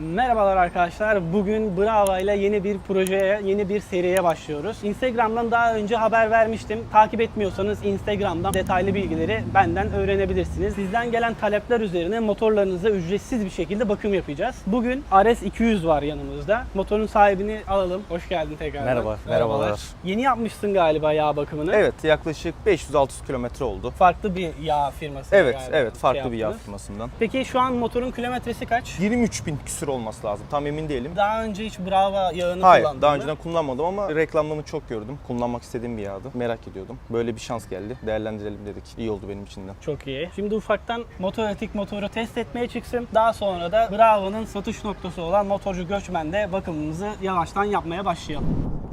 Merhabalar arkadaşlar. Bugün Brava ile yeni bir projeye, yeni bir seriye başlıyoruz. Instagram'dan daha önce haber vermiştim. Takip etmiyorsanız Instagram'dan detaylı bilgileri benden öğrenebilirsiniz. Sizden gelen talepler üzerine motorlarınıza ücretsiz bir şekilde bakım yapacağız. Bugün RS 200 var yanımızda. Motorun sahibini alalım. Hoş geldin tekrar. Merhaba, merhabalar. Yeni yapmışsın galiba yağ bakımını. Evet yaklaşık 500-600 kilometre oldu. Farklı bir yağ firması. Evet galiba evet farklı şey bir yağ firmasından. Peki şu an motorun kilometresi kaç? 23 bin küsür olması lazım. Tam emin değilim. Daha önce hiç Brava yağını Hayır kullandın daha mı? önceden kullanmadım ama reklamlarını çok gördüm. Kullanmak istediğim bir yağdı. Merak ediyordum. Böyle bir şans geldi. Değerlendirelim dedik. İyi oldu benim için de. Çok iyi. Şimdi ufaktan motoretik motoru test etmeye çıksın. Daha sonra da Bravo'nun satış noktası olan Motorcu Göçmen'de bakımımızı yavaştan yapmaya başlayalım.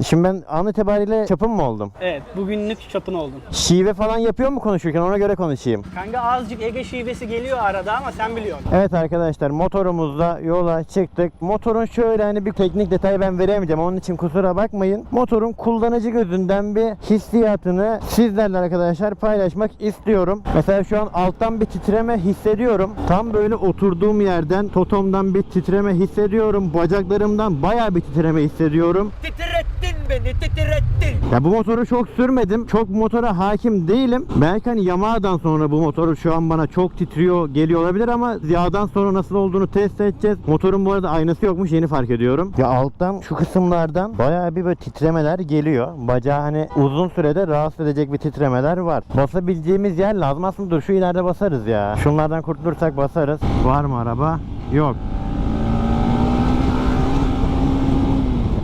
Şimdi ben an itibariyle çapım mı oldum? Evet, bugünlük çapın oldun. Şive falan yapıyor mu konuşurken ona göre konuşayım. Kanka azıcık Ege şivesi geliyor arada ama sen biliyorsun. Evet arkadaşlar motorumuzla yola çıktık. Motorun şöyle hani bir teknik detay ben veremeyeceğim onun için kusura bakmayın. Motorun kullanıcı gözünden bir hissiyatını sizlerle arkadaşlar paylaşmak istiyorum. Mesela şu an alttan bir titreme hissediyorum. Tam böyle oturduğum yerden totomdan bir titreme hissediyorum. Bacaklarımdan bayağı bir titreme hissediyorum. Titrettin beni, titrettin. Ya bu motoru çok sürmedim. Çok motora hakim değilim. Belki hani Yamaha'dan sonra bu motoru şu an bana çok titriyor geliyor olabilir ama yağdan sonra nasıl olduğunu test edeceğiz. Motorun bu arada aynası yokmuş yeni fark ediyorum. Ya alttan şu kısımlardan bayağı bir böyle titremeler geliyor. Bacağı hani uzun sürede rahatsız edecek bir titremeler var. Basabileceğimiz yer lazım. Aslında dur şu ileride basarız ya. Şunlardan kurtulursak basarız. Var mı araba? Yok.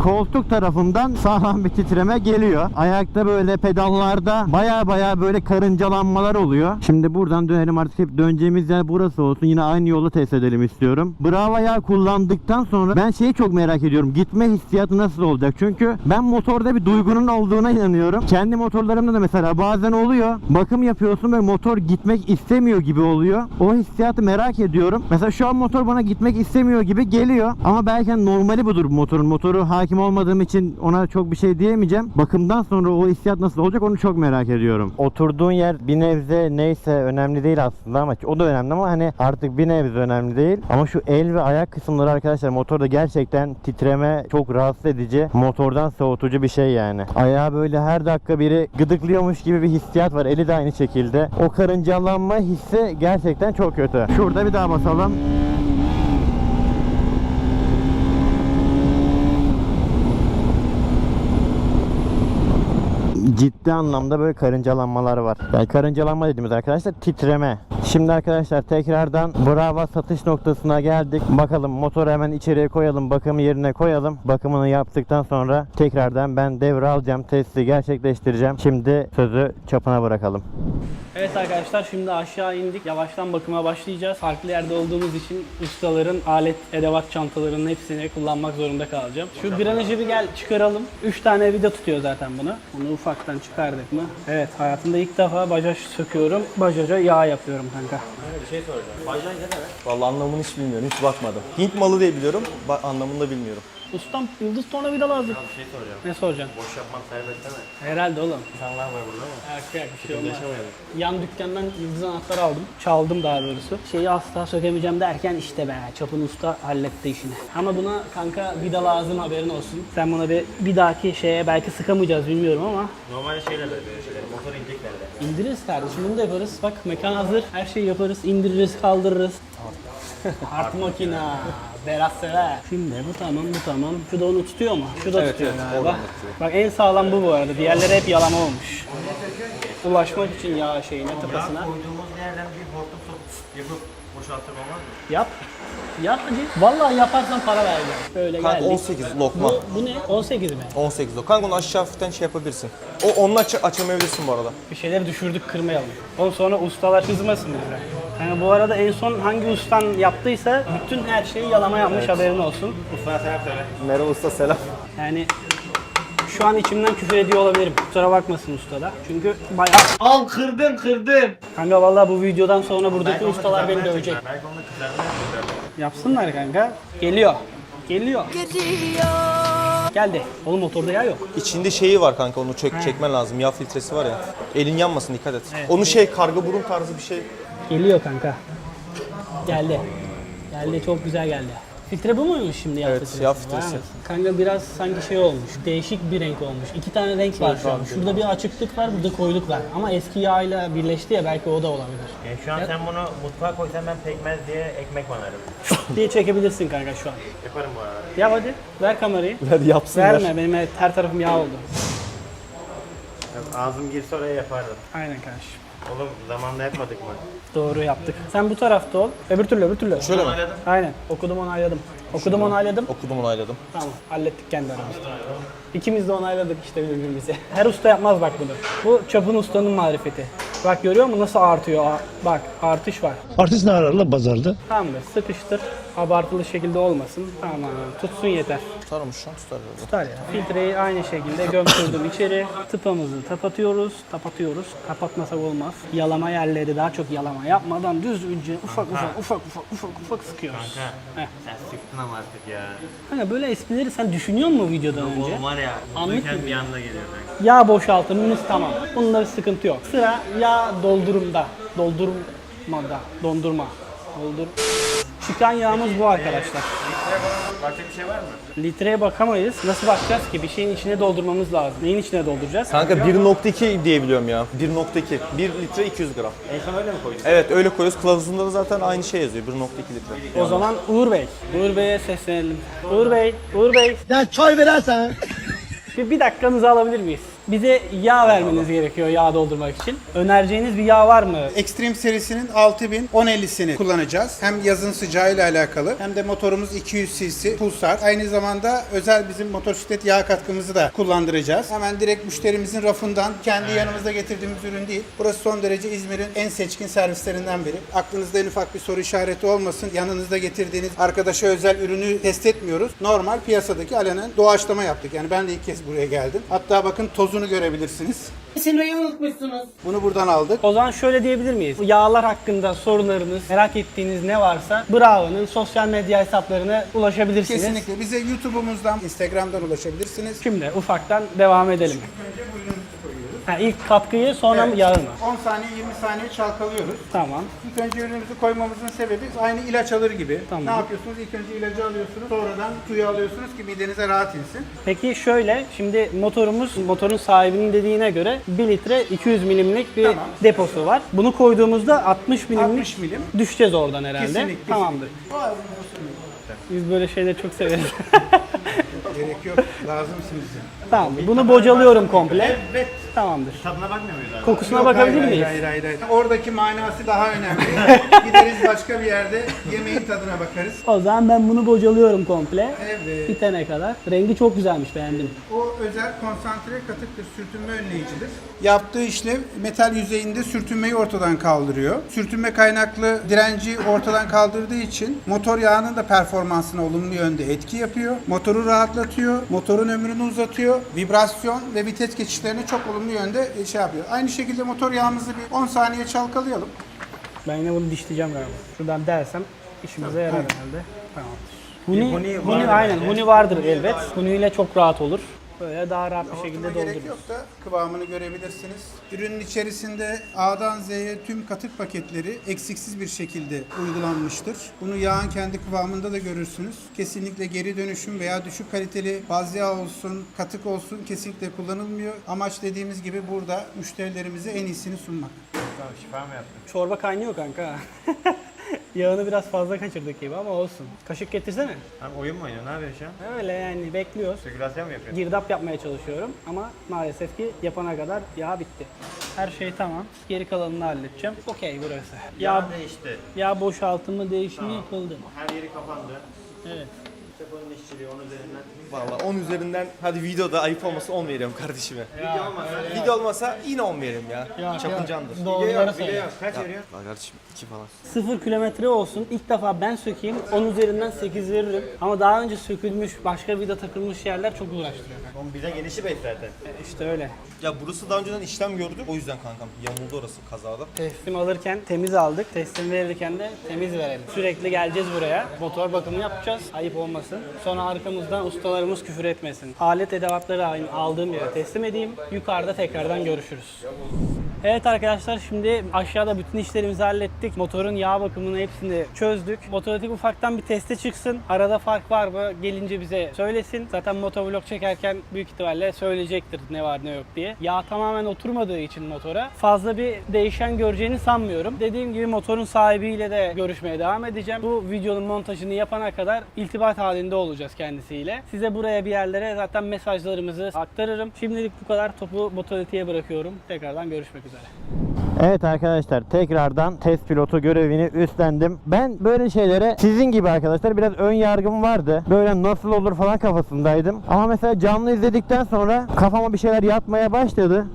Koltuk tarafından sağlam bir titreme geliyor. Ayakta böyle pedallarda baya baya böyle karıncalanmalar oluyor. Şimdi buradan dönelim artık hep döneceğimiz yer burası olsun. Yine aynı yolu test edelim istiyorum. Brava yağ kullandıktan sonra ben şeyi çok merak ediyorum. Gitme hissiyatı nasıl olacak? Çünkü ben motorda bir duygunun olduğuna inanıyorum. Kendi motorlarımda da mesela bazen oluyor. Bakım yapıyorsun ve motor gitmek istemiyor gibi oluyor. O hissiyatı merak ediyorum. Mesela şu an motor bana gitmek istemiyor gibi geliyor. Ama belki normali budur bu motorun. Motoru hakim olmadığım için ona çok bir şey diyemeyeceğim. Bakımdan sonra o hissiyat nasıl olacak onu çok merak ediyorum. Oturduğun yer bir nebze neyse önemli değil aslında ama o da önemli ama hani artık bir nebze önemli değil. Ama şu el ve ayak kısımları arkadaşlar motorda gerçekten titreme çok rahatsız edici. Motordan soğutucu bir şey yani. Ayağı böyle her dakika biri gıdıklıyormuş gibi bir hissiyat var. Eli de aynı şekilde. O karıncalanma hissi gerçekten çok kötü. Şurada bir daha basalım. Ciddi anlamda böyle karıncalanmalar var. Yani karıncalanma dediğimiz arkadaşlar titreme. Şimdi arkadaşlar tekrardan Brava satış noktasına geldik. Bakalım motoru hemen içeriye koyalım. Bakımı yerine koyalım. Bakımını yaptıktan sonra tekrardan ben devre alacağım. Testi gerçekleştireceğim. Şimdi sözü çapına bırakalım. Evet arkadaşlar şimdi aşağı indik. Yavaştan bakıma başlayacağız. Farklı yerde olduğumuz için ustaların alet, edevat çantalarının hepsini kullanmak zorunda kalacağım. Şu granajı bir gel çıkaralım. 3 tane vida tutuyor zaten bunu. Bunu ufaktan çıkardık mı? Evet hayatımda ilk defa bajaj söküyorum. Bajaja yağ yapıyorum kanka. Vallahi anlamını hiç bilmiyorum. Hiç bakmadım. Hint malı diye biliyorum. Ba- anlamını da bilmiyorum. Ustam yıldız tornavida lazım. bir şey soracağım. Ne soracaksın? Boş yapmak serbest mi? Herhalde oğlum. İnsanlar var burada mı? Erkek bir şey olmaz. Yan dükkandan yıldız anahtarı aldım. Çaldım daha doğrusu. Şeyi asla sökemeyeceğim derken işte be çapın usta halletti işini. Ama buna kanka vida lazım haberin olsun. Sen buna bir, bir dahaki şeye belki sıkamayacağız bilmiyorum ama Normal şeyler böyle şeyler. Motor ineceklerde. İndiririz kardeşim bunu da yaparız. Bak mekan hazır. Her şeyi yaparız. indiririz kaldırırız. Art makina. Berat sever. Şimdi bu tamam bu tamam. Şu da onu tutuyor mu? Şu da Evet, tutuyor evet, galiba. oradan da tutuyor. Bak en sağlam bu bu arada. Diğerleri hep yalama olmuş. Ulaşmak için yağ şeyine tıpasına. Koyduğumuz yerden bir hortum sokup yapıp boşalttık olmaz mı? Yap. Yap hadi. Vallahi yaparsan para vereceğim. Böyle Kanka geldik. 18 lokma. Bu, bu ne? 18 mi? 18 lokma. Kanka onu aşağı hafiften şey yapabilirsin. O onunla aç açamayabilirsin bu arada. Bir şeyleri düşürdük kırmayalım. Ondan sonra ustalar kızmasın bize. Yani bu arada en son hangi ustan yaptıysa bütün her şeyi yalama yapmış haberin olsun. Usta selam söyle. Merhaba usta selam. Yani şu an içimden küfür ediyor olabilirim. Kusura bakmasın usta da. Çünkü bayağı... Al kırdın kırdın. Kanka vallahi bu videodan sonra buradaki ustalar beni dövecek. Belki onu kızarmaya. Yapsınlar kanka. Geliyor. Geliyor. Geldi. Oğlum motorda yağ yok. İçinde şeyi var kanka onu çek, çekmen lazım. Yağ filtresi var ya. Elin yanmasın dikkat et. Onu şey karga burun tarzı bir şey. Geliyor kanka. Geldi. Geldi çok güzel geldi. Filtre bu muymuş şimdi yağ Evet, filtresi? yağ filtresi. Vay. Kanka biraz sanki şey olmuş. Değişik bir renk olmuş. İki tane renk var şu an. Şurada bir açıklık var, burada koyuluk var. Ama eski yağıyla birleşti ya belki o da olabilir. Yani şu an sen bunu mutfağa koysan ben pekmez diye ekmek banarım. diye çekebilirsin kanka şu an. Yaparım bu arada. Yap hadi. Ver kamerayı. Ver yapsınlar. Verme benim her tarafım yağ oldu. Yok, Ağzım girse oraya yapardım. Aynen kardeşim. Oğlum zamanında yapmadık mı? Doğru yaptık. Sen bu tarafta ol. Öbür türlü öbür türlü. Şöyle mi? Onayladım. Aynen. Okudum onayladım. Okudum onayladım. Okudum onayladım. Tamam. Hallettik kendi aramızda. İkimiz de onayladık işte birbirimizi. Her usta yapmaz bak bunu. Bu çapın ustanın marifeti. Bak görüyor musun nasıl artıyor? Bak artış var. Artist ne ararla pazarda? Tamamdır. Sıkıştır. Abartılı şekilde olmasın. Tamam. Tutsun yeter. Tutar mı şu an? Tutar. Tutar ya. Filtreyi aynı şekilde gömçürdüm içeri. Tıpamızı kapatıyoruz. Kapatıyoruz. Kapatmasak olmaz. Yalama yerleri daha çok yalama yapmadan düzgünce ufak ufak ufak ufak ufak ufak sıkıyoruz. Kanka Heh. sen sıktın ama artık ya. Kanka böyle esprileri sen düşünüyor musun videodan önce? Oğlum var ya, Anlık bir anda geliyor kanka. Yağ boşaltımımız tamam. Bunda bir sıkıntı yok. Sıra yağ doldurumda. Doldurmada. Dondurma. Doldur. Çıkan yağımız bu arkadaşlar. Başka bir şey var mı? Litreye bakamayız. Nasıl bakacağız ki? Bir şeyin içine doldurmamız lazım. Neyin içine dolduracağız? Kanka 1.2 diye biliyorum ya. 1.2. 1 litre 200 gram. En son öyle mi koydun? Evet öyle koyuyoruz. Kılavuzunda da zaten aynı şey yazıyor. 1.2 litre. O zaman Uğur Bey. Uğur Bey'e seslenelim. Uğur Bey, Uğur Bey. Ya çay verersen. Bir, bir dakikanızı alabilir miyiz? Bize yağ vermeniz gerekiyor yağ doldurmak için. Önereceğiniz bir yağ var mı? Extreme serisinin 6000 1050'sini kullanacağız. Hem yazın sıcağıyla alakalı hem de motorumuz 200 cc Pulsar. Aynı zamanda özel bizim motosiklet yağ katkımızı da kullandıracağız. Hemen direkt müşterimizin rafından kendi yanımızda getirdiğimiz ürün değil. Burası son derece İzmir'in en seçkin servislerinden biri. Aklınızda en ufak bir soru işareti olmasın. Yanınızda getirdiğiniz arkadaşa özel ürünü test etmiyoruz. Normal piyasadaki alenen doğaçlama yaptık. Yani ben de ilk kez buraya geldim. Hatta bakın tozunu görebilirsiniz. Bunu buradan aldık. O zaman şöyle diyebilir miyiz? Yağlar hakkında sorularınız, merak ettiğiniz ne varsa Bravo'nun sosyal medya hesaplarına ulaşabilirsiniz. Kesinlikle. Bize YouTube'umuzdan, Instagram'dan ulaşabilirsiniz. Şimdi ufaktan devam edelim. Önce bu ürünümüzü koyuyoruz. Ha, ilk katkıyı sonra Evet. yağı mı? 10 saniye 20 saniye çalkalıyoruz. Tamam. İlk önce ürünümüzü koymamızın sebebi aynı ilaç alır gibi. Tamam. Ne yapıyorsunuz? İlk önce ilacı alıyorsunuz. Sonradan suyu alıyorsunuz ki midenize rahat insin. Peki şöyle, şimdi motorumuz, motorun sahibinin dediğine göre 1 litre 200 milimlik bir Tamam. deposu var. Bunu koyduğumuzda 60 milimlik 60 milim. düşeceğiz oradan herhalde. Kesinlikle. Tamamdır. Biz böyle şeyleri çok severiz. Gerek yok. Lazımsınız. bize. tamam. Bunu bocalıyorum komple. Evet. Tamamdır. Tadına bakmıyor muyuz abi? Kokusuna Yok, bakabilir hayır, miyiz? Hayır, hayır, hayır. Oradaki manası daha önemli. Gideriz başka bir yerde yemeğin tadına bakarız. O zaman ben bunu bocalıyorum komple. Evet. Bitene kadar. Rengi çok güzelmiş beğendim. O özel konsantre katıktır, sürtünme önleyicidir. Yaptığı işlem metal yüzeyinde sürtünmeyi ortadan kaldırıyor. Sürtünme kaynaklı direnci ortadan kaldırdığı için motor yağının da performansına olumlu yönde etki yapıyor. Motoru rahatlatıyor, motorun ömrünü uzatıyor. Vibrasyon ve vites geçişlerini çok olumlu yönde şey yapıyor. Aynı şekilde motor yağımızı bir 10 saniye çalkalayalım. Ben yine bunu dişleyeceğim galiba. Şuradan dersem işimize yarar herhalde. Tamamdır. Huni, huni huni, vardır aynen. Huni vardır elbet. Huni ile çok rahat olur. Böyle daha rahat bir şekilde gerek doldururuz. yok da kıvamını görebilirsiniz. Ürünün içerisinde A'dan Z'ye tüm katık paketleri eksiksiz bir şekilde uygulanmıştır. Bunu yağın kendi kıvamında da görürsünüz. Kesinlikle geri dönüşüm veya düşük kaliteli baz yağ olsun, katık olsun kesinlikle kullanılmıyor. Amaç dediğimiz gibi burada müşterilerimize en iyisini sunmak. Tamam, şifa mı yaptın? Çorba kaynıyor kanka. Yağını biraz fazla kaçırdık gibi ama olsun. Kaşık getirsene. Abi oyun mu oynuyorsun? Ne yapıyorsun şu an? Öyle yani bekliyoruz. Sirkülasyon mu yapıyorsun? Girdap yapmaya çalışıyorum ama maalesef ki yapana kadar yağ bitti. Her şey tamam. Geri kalanını halledeceğim. Okey burası. Yağ, değişti. yağ boşaltımı değişimi yapıldı. Her yeri kapandı. Evet. Deponun işçiliği onun üzerinden. Valla 10 üzerinden hadi videoda ayıp olmasa 10 veriyorum kardeşime. Video olmasa. Video olmasa yine 10 veririm ya. Ya, Çapıncandır. ya. Doğruları söyle. Video yok. Kaç veriyor? Valla kardeşim 2 falan. Sıfır kilometre olsun. İlk defa ben sökeyim. 10 üzerinden 8 veririm. Ama daha önce sökülmüş, başka vida takılmış yerler çok uğraştırıyor. Oğlum bize genişi 5 zaten. E, İşte öyle. Ya burası daha önceden işlem gördü. O yüzden kankam yamuldu orası kazada. Teslim alırken temiz aldık. Teslim verirken de temiz verelim. Sürekli geleceğiz buraya. Motor bakımı yapacağız. Ayıp olmasın. Sonra arkamızdan ustalarımız küfür etmesin. Alet edevatları aldığım yere teslim edeyim. Yukarıda tekrardan görüşürüz. Evet arkadaşlar şimdi aşağıda bütün işlerimizi hallettik. Motorun yağ bakımını hepsini çözdük. Motoratik ufaktan bir teste çıksın. Arada fark var mı gelince bize söylesin. Zaten motovlog çekerken büyük ihtimalle söyleyecektir ne var ne yok diye. Yağ tamamen oturmadığı için motora fazla bir değişen göreceğini sanmıyorum. Dediğim gibi motorun sahibiyle de görüşmeye devam edeceğim. Bu videonun montajını yapana kadar iltibat halinde olacağız kendisiyle. Size buraya bir yerlere zaten mesajlarımızı aktarırım. Şimdilik bu kadar. Topu motoritiye bırakıyorum. Tekrardan görüşmek üzere. Evet arkadaşlar tekrardan test pilotu görevini üstlendim. Ben böyle şeylere sizin gibi arkadaşlar biraz ön yargım vardı. Böyle nasıl olur falan kafasındaydım. Ama mesela canlı izledikten sonra kafama bir şeyler yatmaya başladı.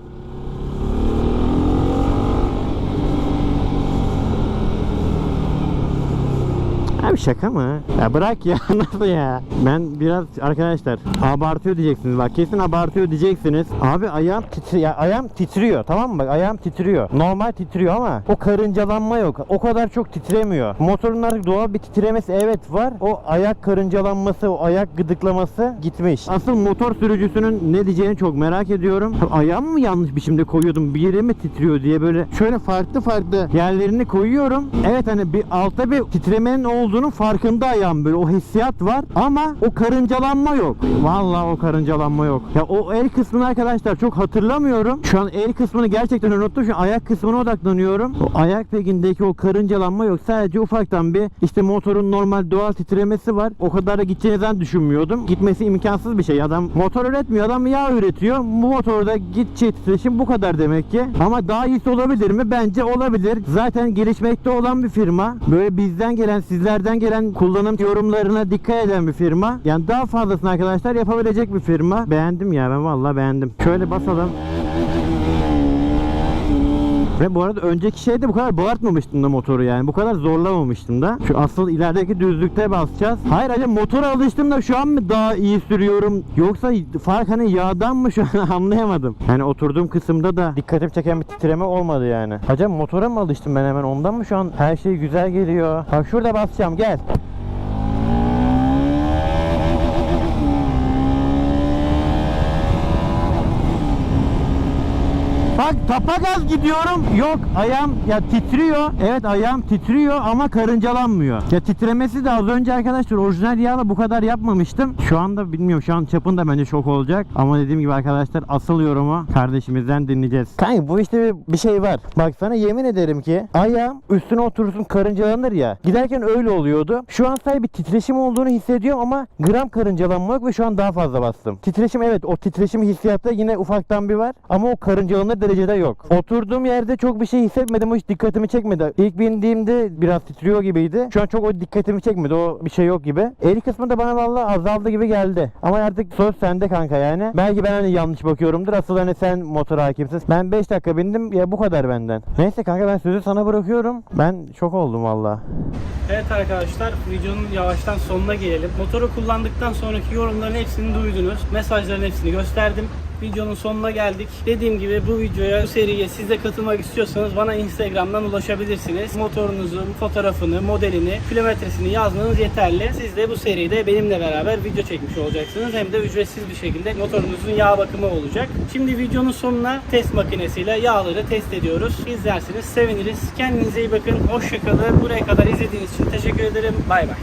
Abi şaka mı? Ya bırak ya nasıl ya? Ben biraz arkadaşlar abartıyor diyeceksiniz bak kesin abartıyor diyeceksiniz. Abi ayağım titri ya ayağım titriyor tamam mı? Bak ayağım titriyor. Normal titriyor ama o karıncalanma yok. O kadar çok titremiyor. Motorun artık doğal bir titremesi evet var. O ayak karıncalanması, o ayak gıdıklaması gitmiş. Asıl motor sürücüsünün ne diyeceğini çok merak ediyorum. Ayağım mı yanlış biçimde koyuyordum? Bir yeri mi titriyor diye böyle şöyle farklı farklı yerlerini koyuyorum. Evet hani bir altta bir titremenin olduğunun farkında ayağım böyle o hissiyat var ama o karıncalanma yok. Vallahi o karıncalanma yok. Ya o el kısmını arkadaşlar çok hatırlamıyorum. Şu an el kısmını gerçekten unuttum. Şu ayak kısmına odaklanıyorum. O ayak pegindeki o karıncalanma yok. Sadece ufaktan bir işte motorun normal doğal titremesi var. O kadar da gideceğini düşünmüyordum. Gitmesi imkansız bir şey. Adam motor üretmiyor. Adam yağ üretiyor. Bu motorda gideceği titreşim bu kadar demek ki. Ama daha iyisi olabilir mi? Bence olabilir. Zaten gelişmekte olan bir firma. Böyle bizden gelen, sizlerden gelen kullanım yorumlarına dikkat eden bir firma. Yani daha fazlasını arkadaşlar yapabilecek bir firma. Beğendim ya ben vallahi beğendim. Şöyle basalım. Ve bu arada önceki şeyde bu kadar bağırtmamıştım da motoru yani. Bu kadar zorlamamıştım da. Şu asıl ilerideki düzlükte basacağız. Hayır acaba motora alıştım da şu an mı daha iyi sürüyorum? Yoksa fark hani yağdan mı şu an anlayamadım. Yani oturduğum kısımda da dikkatimi çeken bir titreme olmadı yani. Acaba motora mı alıştım ben hemen ondan mı şu an her şey güzel geliyor? Bak şurada basacağım gel. Bak tapagaz gidiyorum. Yok ayağım ya titriyor. Evet ayağım titriyor ama karıncalanmıyor. Ya titremesi de az önce arkadaşlar orijinal yağla bu kadar yapmamıştım. Şu anda bilmiyorum şu an çapın da bence şok olacak. Ama dediğim gibi arkadaşlar asıl yorumu kardeşimizden dinleyeceğiz. Kanka bu işte bir, bir şey var. Bak sana yemin ederim ki ayağım üstüne oturursun karıncalanır ya. Giderken öyle oluyordu. Şu an sadece bir titreşim olduğunu hissediyorum ama gram karıncalanma yok ve şu an daha fazla bastım. Titreşim evet o titreşim hissiyatı yine ufaktan bir var ama o karıncalanır derecede yok. Oturduğum yerde çok bir şey hissetmedim. O hiç dikkatimi çekmedi. İlk bindiğimde biraz titriyor gibiydi. Şu an çok o dikkatimi çekmedi. O bir şey yok gibi. El kısmı da bana vallahi azaldı gibi geldi. Ama artık söz sende kanka yani. Belki ben hani yanlış bakıyorumdur. Asıl hani sen motor hakimsin. Ben 5 dakika bindim ya bu kadar benden. Neyse kanka ben sözü sana bırakıyorum. Ben çok oldum valla. Evet arkadaşlar videonun yavaştan sonuna gelelim. Motoru kullandıktan sonraki yorumların hepsini duydunuz. Mesajların hepsini gösterdim. Videonun sonuna geldik. Dediğim gibi bu videoya, bu seriye siz de katılmak istiyorsanız bana Instagram'dan ulaşabilirsiniz. Motorunuzun fotoğrafını, modelini, kilometresini yazmanız yeterli. Siz de bu seride benimle beraber video çekmiş olacaksınız. Hem de ücretsiz bir şekilde motorunuzun yağ bakımı olacak. Şimdi videonun sonuna test makinesiyle yağları test ediyoruz. İzlerseniz seviniriz. Kendinize iyi bakın. Hoşçakalın. Buraya kadar izlediğiniz için teşekkür ederim. Bay bay.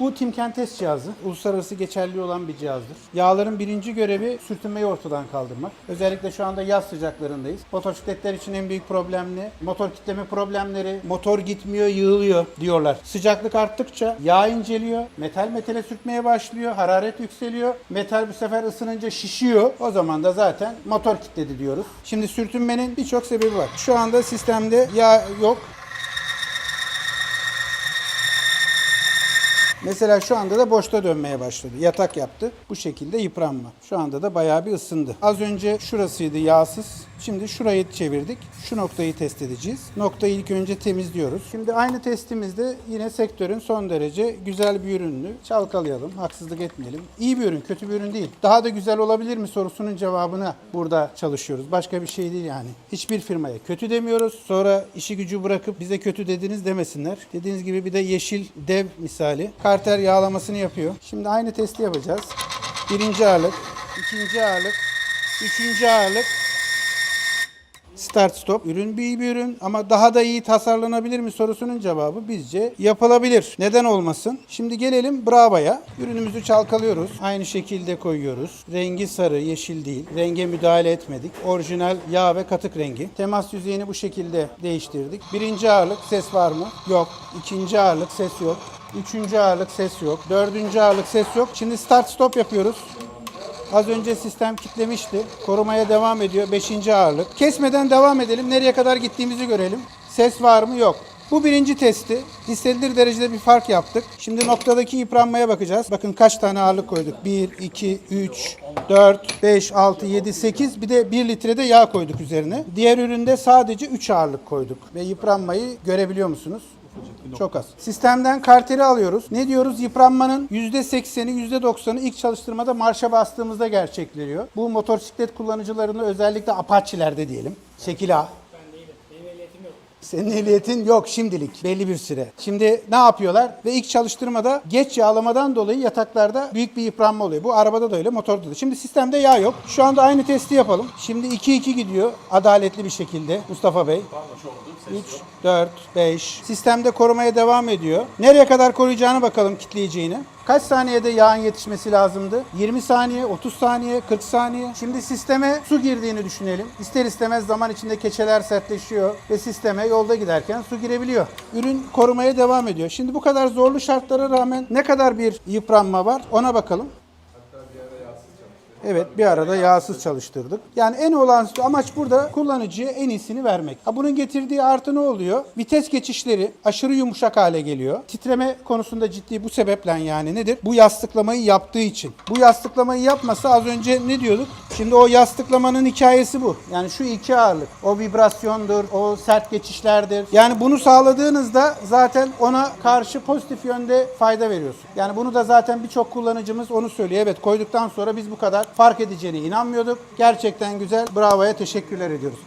Bu Timken test cihazı uluslararası geçerli olan bir cihazdır. Yağların birinci görevi sürtünmeyi ortadan kaldırmak. Özellikle şu anda yaz sıcaklarındayız. Motosikletler için en büyük problem ne? Motor kitleme problemleri, motor gitmiyor, yığılıyor diyorlar. Sıcaklık arttıkça yağ inceliyor, metal metale sürtmeye başlıyor, hararet yükseliyor. Metal bu sefer ısınınca şişiyor. O zaman da zaten motor kitledi diyoruz. Şimdi sürtünmenin birçok sebebi var. Şu anda sistemde yağ yok. Mesela şu anda da boşta dönmeye başladı. Yatak yaptı. Bu şekilde yıpranma. Şu anda da bayağı bir ısındı. Az önce şurasıydı yağsız. Şimdi şurayı çevirdik. Şu noktayı test edeceğiz. Noktayı ilk önce temizliyoruz. Şimdi aynı testimizde yine sektörün son derece güzel bir ürününü çalkalayalım. Haksızlık etmeyelim. İyi bir ürün, kötü bir ürün değil. Daha da güzel olabilir mi sorusunun cevabına burada çalışıyoruz. Başka bir şey değil yani. Hiçbir firmaya kötü demiyoruz. Sonra işi gücü bırakıp bize kötü dediniz demesinler. Dediğiniz gibi bir de yeşil dev misali. Karter yağlamasını yapıyor. Şimdi aynı testi yapacağız. Birinci ağırlık, ikinci ağırlık, üçüncü ağırlık, Start stop. Ürün bir bir ürün ama daha da iyi tasarlanabilir mi sorusunun cevabı bizce yapılabilir. Neden olmasın? Şimdi gelelim Bravo'ya. Ürünümüzü çalkalıyoruz. Aynı şekilde koyuyoruz. Rengi sarı, yeşil değil. Renge müdahale etmedik. Orijinal yağ ve katık rengi. Temas yüzeyini bu şekilde değiştirdik. Birinci ağırlık ses var mı? Yok. İkinci ağırlık ses yok. Üçüncü ağırlık ses yok. Dördüncü ağırlık ses yok. Şimdi start stop yapıyoruz. Az önce sistem kitlemişti. Korumaya devam ediyor. Beşinci ağırlık. Kesmeden devam edelim. Nereye kadar gittiğimizi görelim. Ses var mı? Yok. Bu birinci testi. Hissedilir derecede bir fark yaptık. Şimdi noktadaki yıpranmaya bakacağız. Bakın kaç tane ağırlık koyduk. 1, 2, 3, 4, 5, 6, 7, 8. Bir de 1 litre de yağ koyduk üzerine. Diğer üründe sadece 3 ağırlık koyduk. Ve yıpranmayı görebiliyor musunuz? Çok az. Sistemden karteli alıyoruz. Ne diyoruz? Yıpranmanın %80'i %90'ı ilk çalıştırmada marşa bastığımızda gerçekleşiyor. Bu motosiklet kullanıcılarını özellikle Apache'lerde diyelim. Şekil A. Senin ehliyetin yok şimdilik belli bir süre. Şimdi ne yapıyorlar? Ve ilk çalıştırmada geç yağlamadan dolayı yataklarda büyük bir yıpranma oluyor. Bu arabada da öyle, motorda da. Şimdi sistemde yağ yok. Şu anda aynı testi yapalım. Şimdi 2-2 gidiyor adaletli bir şekilde Mustafa Bey. 3, 4, 5. Sistemde korumaya devam ediyor. Nereye kadar koruyacağını bakalım kitleyeceğini. Kaç saniyede yağın yetişmesi lazımdı? 20 saniye, 30 saniye, 40 saniye. Şimdi sisteme su girdiğini düşünelim. İster istemez zaman içinde keçeler sertleşiyor ve sisteme yolda giderken su girebiliyor. Ürün korumaya devam ediyor. Şimdi bu kadar zorlu şartlara rağmen ne kadar bir yıpranma var ona bakalım. Evet bir arada yağsız çalıştırdık. Yani en olağanüstü amaç burada kullanıcıya en iyisini vermek. Ha, bunun getirdiği artı ne oluyor? Vites geçişleri aşırı yumuşak hale geliyor. Titreme konusunda ciddi bu sebeple yani nedir? Bu yastıklamayı yaptığı için. Bu yastıklamayı yapmasa az önce ne diyorduk? Şimdi o yastıklamanın hikayesi bu. Yani şu iki ağırlık. O vibrasyondur, o sert geçişlerdir. Yani bunu sağladığınızda zaten ona karşı pozitif yönde fayda veriyorsun. Yani bunu da zaten birçok kullanıcımız onu söylüyor. Evet koyduktan sonra biz bu kadar fark edeceğine inanmıyorduk. Gerçekten güzel. Bravo'ya teşekkürler ediyoruz.